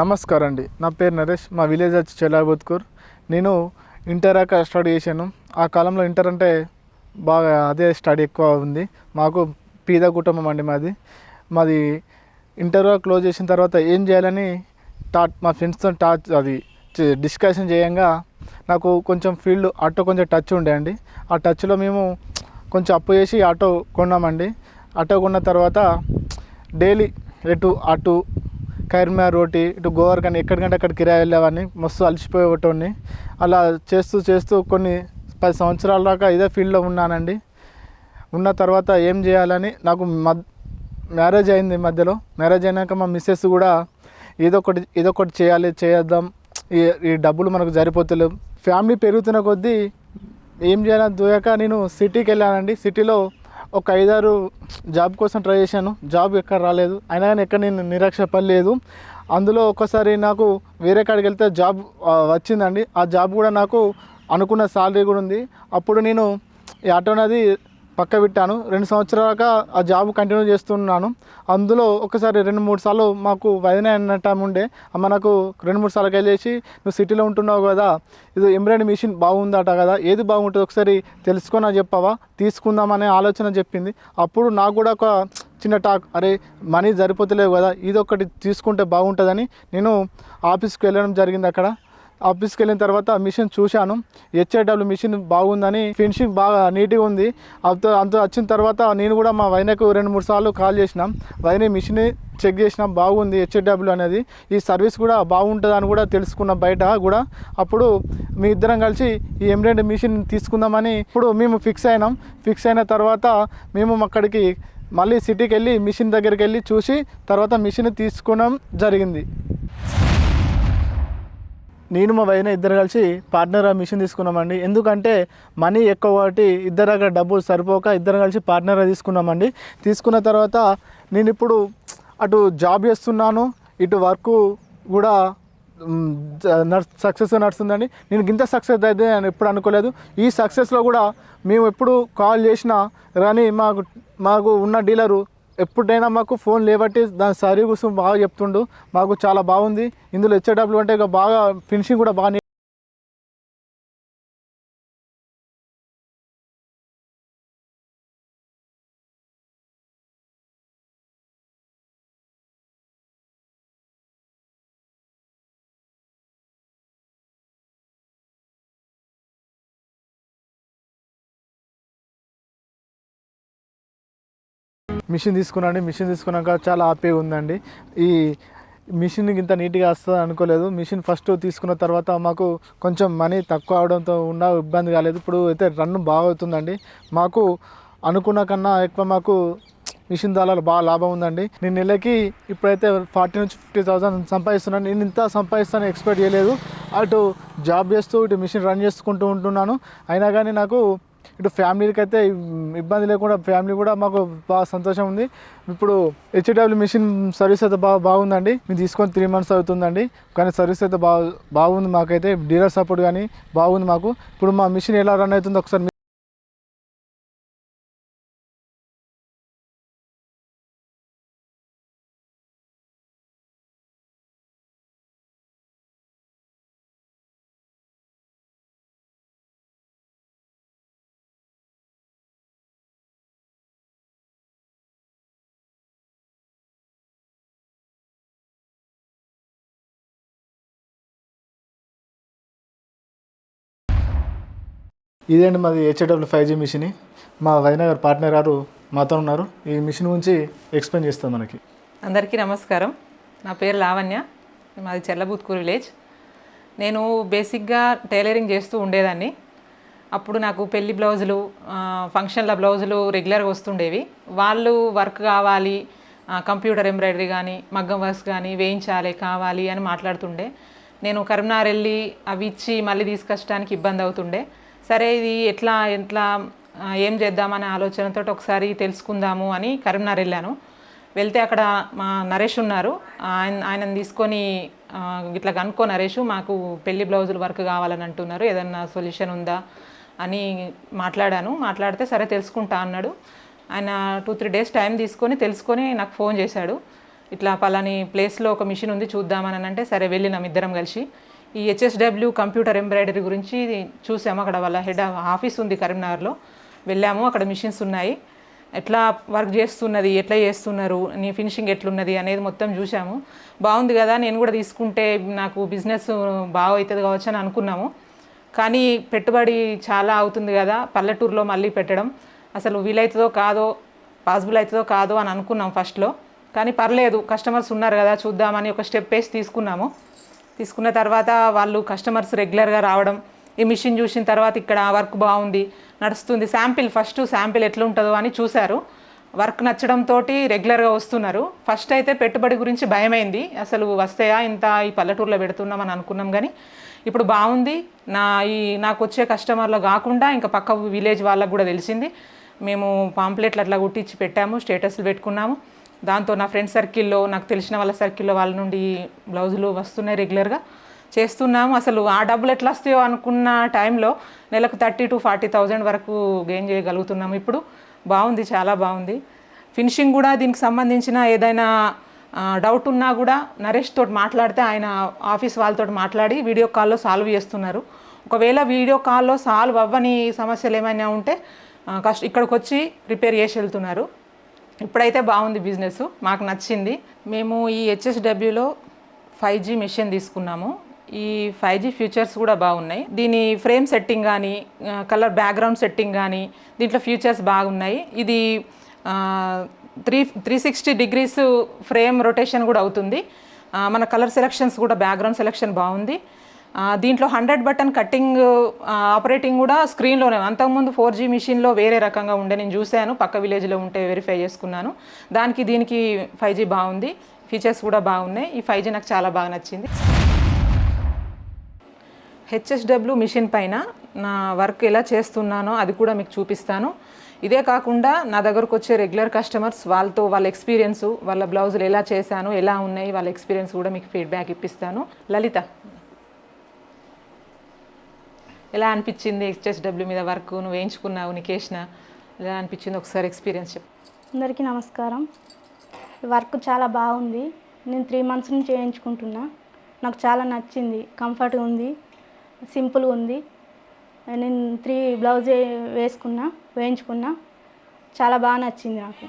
నమస్కారం అండి నా పేరు నరేష్ మా విలేజ్ వచ్చి చెల్లాబోత్కూర్. నేను ఇంటర్ దాకా స్టడీ చేశాను. ఆ కాలంలో ఇంటర్ అంటే బాగా అదే స్టడీ ఎక్కువ ఉంది. మాకు పీద కుటుంబం అండి మాది. మాది ఇంటర్ క్లోజ్ చేసిన తర్వాత ఏం చేయాలని టాట్ మా ఫ్రెండ్స్తో టాచ్ అది డిస్కషన్ చేయంగా నాకు కొంచెం ఫీల్డ్ ఆటో కొంచెం టచ్ ఉండే అండి. ఆ టచ్లో మేము కొంచెం అప్పు చేసి ఆటో కొన్నామండి. ఆటో కొన్న తర్వాత డైలీ ఎటు అటు కైర్మా రోటి ఇటు గోవర్కని ఎక్కడికంటే అక్కడ కిరాయి వెళ్ళేవాడిని. మస్తు అలసిపోయేటోడిని. అలా చేస్తూ చేస్తూ కొన్ని పది సంవత్సరాల దాకా ఇదే ఫీల్డ్లో ఉన్నానండి. ఉన్న తర్వాత ఏం చేయాలని నాకు మ్యారేజ్ అయింది మధ్యలో. మ్యారేజ్ అయినాక మా మిస్సెస్ కూడా ఏదో ఒకటి ఏదో ఒకటి చేయాలి చేద్దాం. ఈ ఈ డబ్బులు మనకు సరిపోతలేవు. ఫ్యామిలీ పెరుగుతున్న కొద్దీ ఏం చేయాలని దూయాక నేను సిటీకి వెళ్ళానండి. సిటీలో ఒక ఐదారు జాబ్ కోసం ట్రై చేశాను. జాబ్ ఎక్కడ రాలేదు. అయినా కానీ ఎక్కడ నేను నిరాక్ష పడలేదు. అందులో ఒక్కసారి నాకు వేరే కాడికి వెళ్తే జాబ్ వచ్చిందండి. ఆ జాబ్ కూడా నాకు అనుకున్న శాలరీ కూడా ఉంది. అప్పుడు నేను ఈ ఆటో అనేది పక్క పెట్టాను. రెండు సంవత్సరాలుగా ఆ జాబ్ కంటిన్యూ చేస్తున్నాను. అందులో ఒకసారి రెండు మూడు సార్లు మాకు వదిన అన్న టైం ఉండే. అమ్మ నాకు రెండు మూడు సార్లు వెళ్ళేసి నువ్వు సిటీలో ఉంటున్నావు కదా ఇది ఎంబ్రాయిడరీ మిషన్ బాగుందట కదా ఏది బాగుంటుంది ఒకసారి తెలుసుకొని చెప్పావా? తీసుకుందామనే ఆలోచన చెప్పింది. అప్పుడు నాకు కూడా ఒక చిన్న టాక్ అరే మనీ సరిపోతలేవు కదా ఇది ఒకటి తీసుకుంటే బాగుంటుందని నేను ఆఫీస్కి వెళ్ళడం జరిగింది అక్కడ. ఆఫీస్కి వెళ్ళిన తర్వాత మిషన్ చూశాను. హెచ్ఐడబ్ల్యూ మిషన్ బాగుందని ఫినిషింగ్ బాగా నీట్గా ఉంది. అంత అంత వచ్చిన తర్వాత నేను కూడా మా వైనకు రెండు మూడు సార్లు కాల్ చేసినాం. వైన మిషన్ చెక్ చేసినాం బాగుంది హెచ్ఐడబ్ల్యూ అనేది. ఈ సర్వీస్ కూడా బాగుంటుందని కూడా తెలుసుకున్నాం బయట కూడా. అప్పుడు మీ ఇద్దరం కలిసి ఈ ఎంబ్రాయిడరీ మిషన్ తీసుకుందామని ఇప్పుడు మేము ఫిక్స్ అయినాం. ఫిక్స్ అయిన తర్వాత మేము అక్కడికి మళ్ళీ సిటీకి వెళ్ళి మిషన్ దగ్గరికి వెళ్ళి చూసి తర్వాత మిషన్ తీసుకోవడం జరిగింది. నేను మా వైన ఇద్దరు కలిసి పార్ట్నర్ ఆ మిషన్ తీసుకున్నామండి. ఎందుకంటే మనీ ఎక్కువ కాబట్టి ఇద్దరు దగ్గర డబ్బులు సరిపోక ఇద్దరు కలిసి పార్ట్నర్ తీసుకున్నామండి. తీసుకున్న తర్వాత నేను ఇప్పుడు అటు జాబ్ చేస్తున్నాను ఇటు వర్క్ కూడా సక్సెస్ నడుస్తుందండి. నేను ఇంత సక్సెస్ అయితే నేను ఎప్పుడు అనుకోలేదు. ఈ సక్సెస్లో కూడా మేము ఎప్పుడు కాల్ చేసినా కానీ మాకు మాకు ఉన్న డీలరు ఎప్పుడైనా మాకు ఫోన్ లేబట్టి దాని సర్వీ కోసం బాగా చెప్తుండు. మాకు చాలా బాగుంది. ఇందులో హెచ్ఏడబ్ల్యూ అంటే ఇక బాగా ఫినిషింగ్ కూడా బాగా మిషన్ తీసుకున్నాండి. మిషన్ తీసుకున్నాక చాలా హ్యాపీగా ఉందండి. ఈ మిషన్ ఇంత నీట్గా వస్తుంది అనుకోలేదు. మిషన్ ఫస్ట్ తీసుకున్న తర్వాత మాకు కొంచెం మనీ తక్కువ అవడంతో ఉన్న ఇబ్బంది కాలేదు. ఇప్పుడు అయితే రన్ బాగా అవుతుందండి. మాకు అనుకున్న కన్నా ఎక్కువ మాకు మిషన్ దాలాలు బాగా లాభం ఉందండి. నేను నెలకి ఇప్పుడైతే ఫార్టీ నుంచి ఫిఫ్టీ థౌసండ్ సంపాదిస్తున్నాను. నేను ఇంత సంపాదిస్తాను ఎక్స్పెక్ట్ చేయలేదు. అటు జాబ్ చేస్తూ ఇటు మిషన్ రన్ చేసుకుంటూ ఉంటున్నాను. అయినా కానీ నాకు ఇటు ఫ్యామిలీకి అయితే ఇబ్బంది లేకుండా ఫ్యామిలీ కూడా మాకు బాగా సంతోషం ఉంది. ఇప్పుడు హెచ్డబ్ల్యూ మిషన్ సర్వీస్ అయితే బాగా బాగుందండి. మేము తీసుకొని త్రీ మంత్స్ అవుతుందండి. కానీ సర్వీస్ అయితే బాగా బాగుంది మాకైతే. డీలర్ సపోర్ట్ కానీ బాగుంది మాకు. ఇప్పుడు మా మిషన్ ఎలా రన్ అవుతుందో ఒకసారి ఇదేంటి మాది హెచ్ఏడబ్ల్యూ ఫైవ్ జీ మిషన్ మా వైనగర్ పార్ట్నర్ గారు మాతో ఉన్నారు. ఈ మిషన్ గురించి ఎక్స్ప్లెయిన్ చేస్తాం మనకి. అందరికీ నమస్కారం. నా పేరు లావణ్య. మాది చెల్లబూత్కూరు విలేజ్. నేను బేసిక్గా టైలరింగ్ చేస్తూ ఉండేదాన్ని. అప్పుడు నాకు పెళ్ళి బ్లౌజులు ఫంక్షన్ల బ్లౌజులు రెగ్యులర్గా వస్తుండేవి. వాళ్ళు వర్క్ కావాలి కంప్యూటర్ ఎంబ్రాయిడరీ కానీ మగ్గం వర్క్స్ కానీ వేయించాలి కావాలి అని మాట్లాడుతుండే. నేను కరీంనగర్ వెళ్ళి అవి ఇచ్చి మళ్ళీ తీసుకొచ్చడానికి ఇబ్బంది అవుతుండే. సరే ఇది ఎట్లా ఎట్లా ఏం చేద్దామనే ఆలోచనతో ఒకసారి తెలుసుకుందాము అని కరీంనగర్ వెళ్ళాను. వెళ్తే అక్కడ మా నరేష్ ఉన్నారు. ఆయన ఆయనను తీసుకొని ఇట్లా కనుక్కో నరేష్ మాకు పెళ్ళి బ్లౌజులు వర్క్ కావాలని అంటున్నారు. ఏదన్నా సొల్యూషన్ ఉందా అని మాట్లాడాను. మాట్లాడితే సరే తెలుసుకుంటా అన్నాడు. ఆయన టూ త్రీ డేస్ టైం తీసుకొని తెలుసుకొని నాకు ఫోన్ చేశాడు. ఇట్లా పలాని ప్లేస్లో ఒక మిషన్ ఉంది చూద్దామని అంటే సరే వెళ్ళినాం ఇద్దరం కలిసి. ఈ హెచ్ఎస్డబ్ల్యూ కంప్యూటర్ ఎంబ్రాయిడరీ గురించి చూసాము. అక్కడ వాళ్ళ హెడ్ ఆఫీస్ ఉంది కరీంనగర్లో. వెళ్ళాము. అక్కడ మిషన్స్ ఉన్నాయి. ఎట్లా వర్క్ చేస్తున్నది? ఎట్లా చేస్తున్నారు? నీ ఫినిషింగ్ ఎట్లున్నది? అనేది మొత్తం చూసాము. బాగుంది కదా? నేను కూడా తీసుకుంటే నాకు బిజినెస్ బాగా అవుతుంది కావచ్చు అని అనుకున్నాము. కానీ పెట్టుబడి చాలా అవుతుంది కదా? పల్లెటూరులో మళ్ళీ పెట్టడం అసలు వీలవుతుందో కాదో పాసిబుల్ అవుతుందో కాదో అని అనుకున్నాం ఫస్ట్లో కానీ పర్లేదు. కస్టమర్స్ ఉన్నారు కదా? చూద్దామని ఒక స్టెప్ వేసి తీసుకున్నాము. తీసుకున్న తర్వాత వాళ్ళు కస్టమర్స్ రెగ్యులర్గా రావడం ఈ మిషన్ చూసిన తర్వాత ఇక్కడ వర్క్ బాగుంది నడుస్తుంది శాంపిల్ ఫస్ట్ శాంపిల్ ఎట్లా ఉంటుందో అని చూశారు. వర్క్ నచ్చడంతో రెగ్యులర్గా వస్తున్నారు. ఫస్ట్ అయితే పెట్టుబడి గురించి భయమైంది. అసలు వస్తాయా ఇంత ఈ పల్లెటూరులో పెడుతున్నామని అనుకున్నాం కానీ ఇప్పుడు బాగుంది. నా ఈ నాకు వచ్చే కస్టమర్లు కాకుండా ఇంకా పక్క విలేజ్ వాళ్ళకు కూడా తెలిసింది. మేము పాంప్లెట్లు అట్లా కుట్టించి పెట్టాము స్టేటస్లు పెట్టుకున్నాము. దాంతో నా ఫ్రెండ్ సర్కిల్లో నాకు తెలిసిన వాళ్ళ సర్కిల్లో వాళ్ళ నుండి బ్లౌజులు వస్తున్నాయి రెగ్యులర్గా. చేస్తున్నాము. అసలు ఆ డబ్బులు ఎట్లా వస్తాయో అనుకున్న టైంలో నెలకు థర్టీ టు ఫార్టీ థౌజండ్ వరకు గెయిన్ చేయగలుగుతున్నాము ఇప్పుడు. బాగుంది చాలా బాగుంది. ఫినిషింగ్ కూడా దీనికి సంబంధించిన ఏదైనా డౌట్ ఉన్నా కూడా నరేష్ తోటి మాట్లాడితే ఆయన ఆఫీస్ వాళ్ళతో మాట్లాడి వీడియో కాల్లో సాల్వ్ చేస్తున్నారు. ఒకవేళ వీడియో కాల్లో సాల్వ్ అవ్వని సమస్యలు ఏమైనా ఉంటే కష్ట ఇక్కడికి వచ్చి రిపేర్ చేసి వెళ్తున్నారు. ఇప్పుడైతే బాగుంది బిజినెస్ మాకు నచ్చింది. మేము ఈ హెచ్ఎస్డబ్ల్యూలో ఫైవ్ జీ మెషిన్ తీసుకున్నాము. ఈ ఫైవ్ జీ ఫీచర్స్ కూడా బాగున్నాయి. దీని ఫ్రేమ్ సెట్టింగ్ కానీ కలర్ బ్యాక్గ్రౌండ్ సెట్టింగ్ కానీ దీంట్లో ఫీచర్స్ బాగున్నాయి. ఇది three three sixty degrees frame rotation కూడా అవుతుంది. మన కలర్ సెలెక్షన్స్ కూడా బ్యాక్గ్రౌండ్ సెలెక్షన్ బాగుంది. దీంట్లో హండ్రెడ్ బటన్ కట్టింగ్ ఆపరేటింగ్ కూడా స్క్రీన్లోనే. అంతకుముందు ఫోర్ జీ మిషన్లో వేరే రకంగా ఉండే. నేను చూశాను పక్క విలేజ్లో ఉంటే వెరిఫై చేసుకున్నాను. దానికి దీనికి ఫైవ్ జీ బాగుంది. ఫీచర్స్ కూడా బాగున్నాయి. ఈ ఫైవ్ జీ నాకు చాలా బాగా నచ్చింది. హెచ్ఎస్డబ్ల్యూ మిషన్ పైన నా వర్క్ ఎలా చేస్తున్నానో అది కూడా మీకు చూపిస్తాను. ఇదే కాకుండా నా దగ్గరకు వచ్చే రెగ్యులర్ కస్టమర్స్ వాళ్ళతో వాళ్ళ ఎక్స్పీరియన్స్ వాళ్ళ బ్లౌజులు ఎలా చేశాను ఎలా ఉన్నాయి వాళ్ళ ఎక్స్పీరియన్స్ కూడా మీకు ఫీడ్బ్యాక్ ఇప్పిస్తాను. లలిత. ఎలా అనిపించింది హెచ్ఎస్డబ్ల్యూ మీద వర్క్ నువ్వు వేయించుకున్నావు నీకు ఎలా అనిపించింది? ఒకసారి ఎక్స్పీరియన్స్ చెప్పు. అందరికీ నమస్కారం. వర్క్ చాలా బాగుంది. నేను త్రీ మంత్స్ నుంచి చేయించుకుంటున్నా నాకు చాలా నచ్చింది. కంఫర్ట్గా ఉంది. సింపుల్గా ఉంది. నేను త్రీ బ్లౌజ్ వేసుకున్నా వేయించుకున్నా. చాలా బాగా నచ్చింది నాకు.